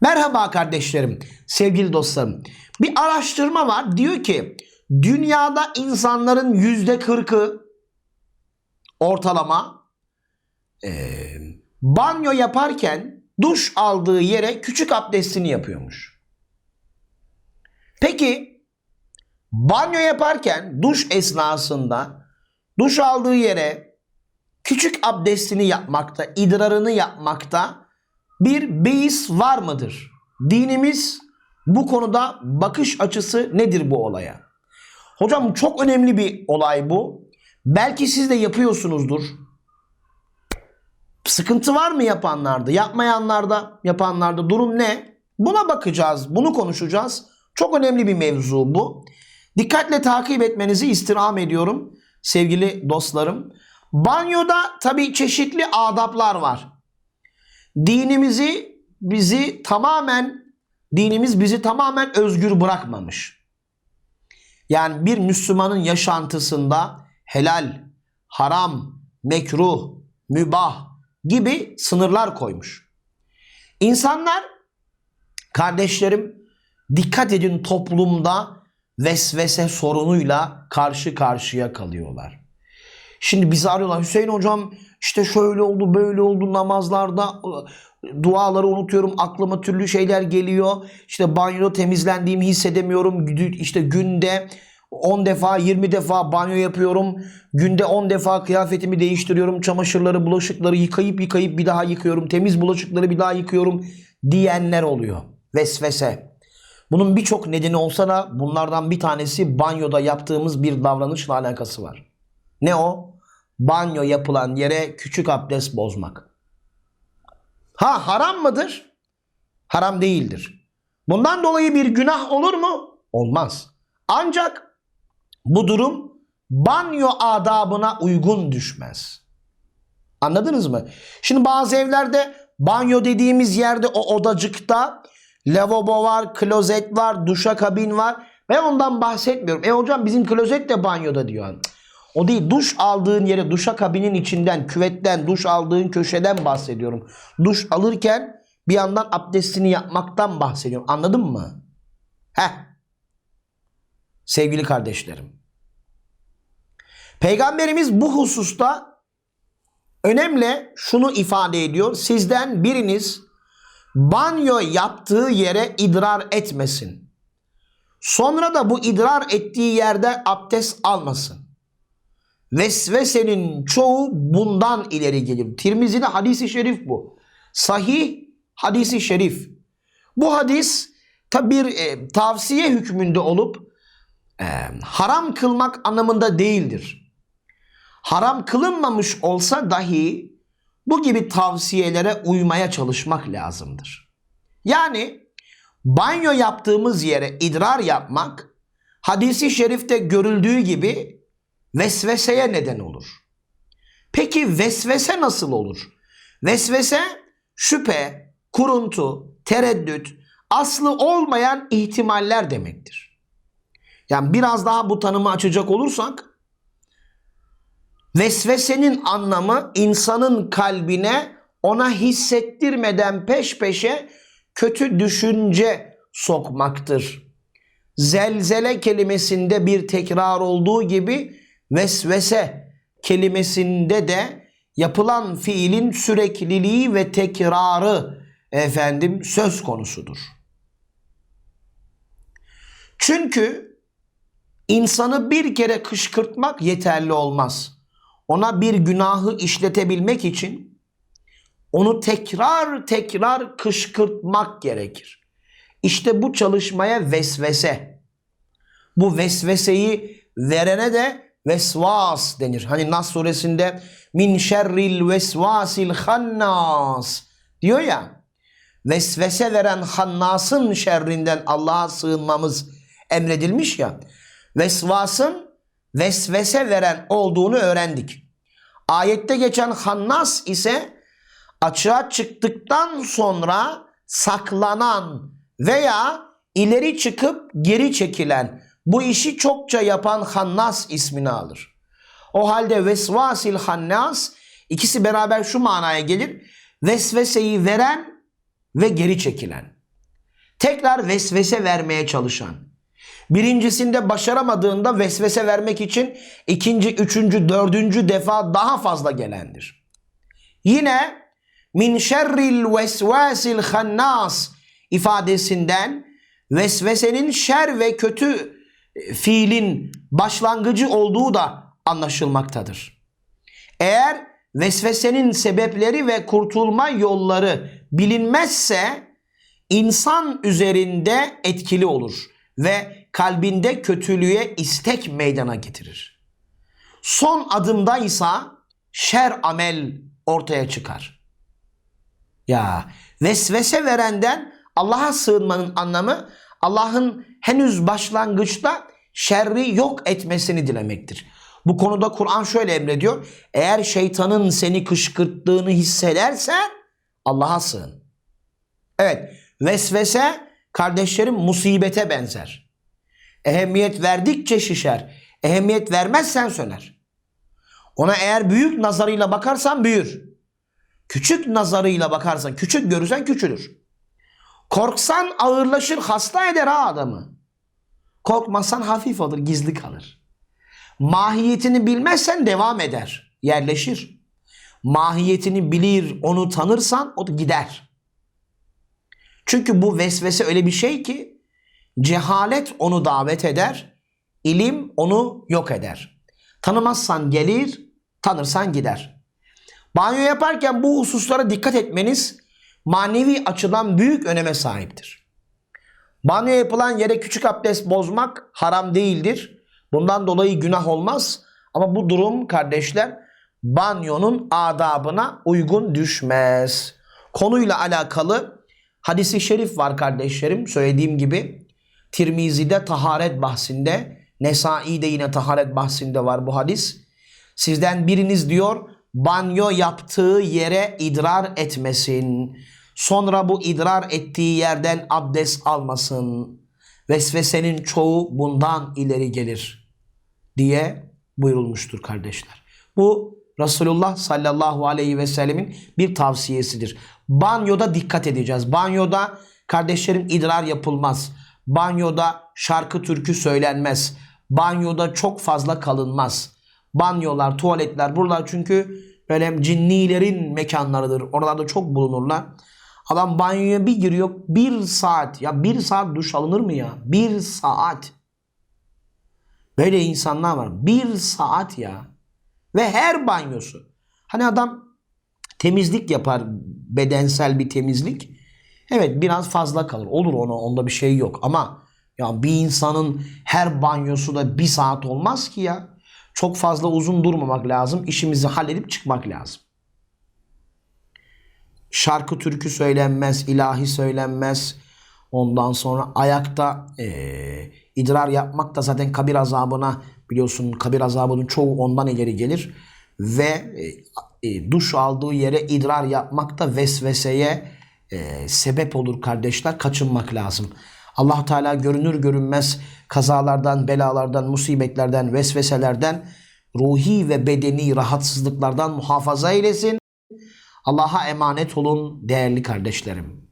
Merhaba kardeşlerim, sevgili dostlarım. Bir araştırma var. Diyor ki dünyada insanların yüzde kırkı ortalama eee, banyo yaparken duş aldığı yere küçük abdestini yapıyormuş. Peki banyo yaparken duş esnasında duş aldığı yere küçük abdestini yapmakta, idrarını yapmakta bir beis var mıdır? Dinimiz bu konuda bakış açısı nedir bu olaya? Hocam çok önemli bir olay bu. Belki siz de yapıyorsunuzdur. Sıkıntı var mı yapanlarda? Yapmayanlarda, yapanlarda durum ne? Buna bakacağız, bunu konuşacağız. Çok önemli bir mevzu bu. Dikkatle takip etmenizi istirham ediyorum sevgili dostlarım. Banyoda tabii çeşitli adaplar var. Dinimizi bizi tamamen dinimiz bizi tamamen özgür bırakmamış. Yani bir Müslümanın yaşantısında helal, haram, mekruh, mübah gibi sınırlar koymuş. İnsanlar kardeşlerim dikkat edin toplumda vesvese sorunuyla karşı karşıya kalıyorlar. Şimdi bizi arıyorlar Hüseyin hocam işte şöyle oldu böyle oldu namazlarda e, duaları unutuyorum aklıma türlü şeyler geliyor. İşte banyoda temizlendiğimi hissedemiyorum. İşte günde 10 defa 20 defa banyo yapıyorum. Günde 10 defa kıyafetimi değiştiriyorum. Çamaşırları bulaşıkları yıkayıp yıkayıp bir daha yıkıyorum. Temiz bulaşıkları bir daha yıkıyorum diyenler oluyor. Vesvese. Bunun birçok nedeni olsa da bunlardan bir tanesi banyoda yaptığımız bir davranışla alakası var. Ne o? Banyo yapılan yere küçük abdest bozmak. Ha haram mıdır? Haram değildir. Bundan dolayı bir günah olur mu? Olmaz. Ancak bu durum banyo adabına uygun düşmez. Anladınız mı? Şimdi bazı evlerde banyo dediğimiz yerde o odacıkta lavabo var, klozet var, duşakabin var. Ben ondan bahsetmiyorum. E hocam bizim klozet de banyoda diyor. O değil. Duş aldığın yere duşakabinin içinden, küvetten, duş aldığın köşeden bahsediyorum. Duş alırken bir yandan abdestini yapmaktan bahsediyorum. Anladın mı? Heh. Sevgili kardeşlerim. Peygamberimiz bu hususta önemli şunu ifade ediyor. Sizden biriniz banyo yaptığı yere idrar etmesin. Sonra da bu idrar ettiği yerden abdest almasın. Vesvesenin çoğu bundan ileri gelir. Tirmizi'de hadisi şerif bu. Sahih hadisi şerif. Bu hadis tabi bir e, tavsiye hükmünde olup e, haram kılmak anlamında değildir. Haram kılınmamış olsa dahi bu gibi tavsiyelere uymaya çalışmak lazımdır. Yani banyo yaptığımız yere idrar yapmak hadisi şerifte görüldüğü gibi vesveseye neden olur. Peki vesvese nasıl olur? Vesvese şüphe, kuruntu, tereddüt, aslı olmayan ihtimaller demektir. Yani biraz daha bu tanımı açacak olursak Vesvesenin anlamı insanın kalbine ona hissettirmeden peş peşe kötü düşünce sokmaktır. Zelzele kelimesinde bir tekrar olduğu gibi vesvese kelimesinde de yapılan fiilin sürekliliği ve tekrarı efendim söz konusudur. Çünkü insanı bir kere kışkırtmak yeterli olmaz ona bir günahı işletebilmek için onu tekrar tekrar kışkırtmak gerekir. İşte bu çalışmaya vesvese. Bu vesveseyi verene de vesvas denir. Hani Nas suresinde min şerril vesvasil hannas diyor ya. Vesvese veren hannasın şerrinden Allah'a sığınmamız emredilmiş ya. Vesvasın vesvese veren olduğunu öğrendik. Ayette geçen hannas ise açığa çıktıktan sonra saklanan veya ileri çıkıp geri çekilen bu işi çokça yapan hannas ismini alır. O halde vesvasil hannas ikisi beraber şu manaya gelir. Vesveseyi veren ve geri çekilen. tekrar vesvese vermeye çalışan. Birincisinde başaramadığında vesvese vermek için ikinci, üçüncü, dördüncü defa daha fazla gelendir. Yine min şerril vesvasil hannas ifadesinden vesvesenin şer ve kötü fiilin başlangıcı olduğu da anlaşılmaktadır. Eğer vesvesenin sebepleri ve kurtulma yolları bilinmezse insan üzerinde etkili olur ve kalbinde kötülüğe istek meydana getirir. Son adımda ise şer amel ortaya çıkar. Ya vesvese verenden Allah'a sığınmanın anlamı Allah'ın henüz başlangıçta şerri yok etmesini dilemektir. Bu konuda Kur'an şöyle emrediyor. Eğer şeytanın seni kışkırttığını hissedersen Allah'a sığın. Evet vesvese kardeşlerim musibete benzer. Ehemmiyet verdikçe şişer. Ehemmiyet vermezsen söner. Ona eğer büyük nazarıyla bakarsan büyür. Küçük nazarıyla bakarsan, küçük görürsen küçülür. Korksan ağırlaşır, hasta eder ha adamı. Korkmazsan hafif olur, gizli kalır. Mahiyetini bilmezsen devam eder, yerleşir. Mahiyetini bilir, onu tanırsan o da gider. Çünkü bu vesvese öyle bir şey ki cehalet onu davet eder, ilim onu yok eder. Tanımazsan gelir, tanırsan gider. Banyo yaparken bu hususlara dikkat etmeniz manevi açıdan büyük öneme sahiptir. Banyo yapılan yere küçük abdest bozmak haram değildir. Bundan dolayı günah olmaz. Ama bu durum kardeşler banyonun adabına uygun düşmez. Konuyla alakalı hadisi şerif var kardeşlerim. Söylediğim gibi Tirmizi'de taharet bahsinde, Nesai'de yine taharet bahsinde var bu hadis. Sizden biriniz diyor banyo yaptığı yere idrar etmesin. Sonra bu idrar ettiği yerden abdest almasın. Vesvesenin çoğu bundan ileri gelir diye buyurulmuştur kardeşler. Bu Resulullah sallallahu aleyhi ve sellemin bir tavsiyesidir. Banyoda dikkat edeceğiz. Banyoda kardeşlerim idrar yapılmaz. Banyoda şarkı türkü söylenmez. Banyoda çok fazla kalınmaz. Banyolar, tuvaletler buralar çünkü böyle cinnilerin mekanlarıdır. Oralarda çok bulunurlar. Adam banyoya bir giriyor bir saat. Ya bir saat duş alınır mı ya? Bir saat. Böyle insanlar var. Bir saat ya. Ve her banyosu. Hani adam temizlik yapar. Bedensel bir temizlik. Evet biraz fazla kalır. Olur ona onda bir şey yok. Ama ya bir insanın her banyosu da bir saat olmaz ki ya. Çok fazla uzun durmamak lazım. İşimizi halledip çıkmak lazım. Şarkı türkü söylenmez, ilahi söylenmez. Ondan sonra ayakta eee, idrar yapmak da zaten kabir azabına biliyorsun kabir azabının çoğu ondan ileri gelir. Ve e, e, duş aldığı yere idrar yapmak da vesveseye e, sebep olur kardeşler. Kaçınmak lazım. Allah Teala görünür görünmez kazalardan, belalardan, musibetlerden, vesveselerden, ruhi ve bedeni rahatsızlıklardan muhafaza eylesin. Allah'a emanet olun değerli kardeşlerim.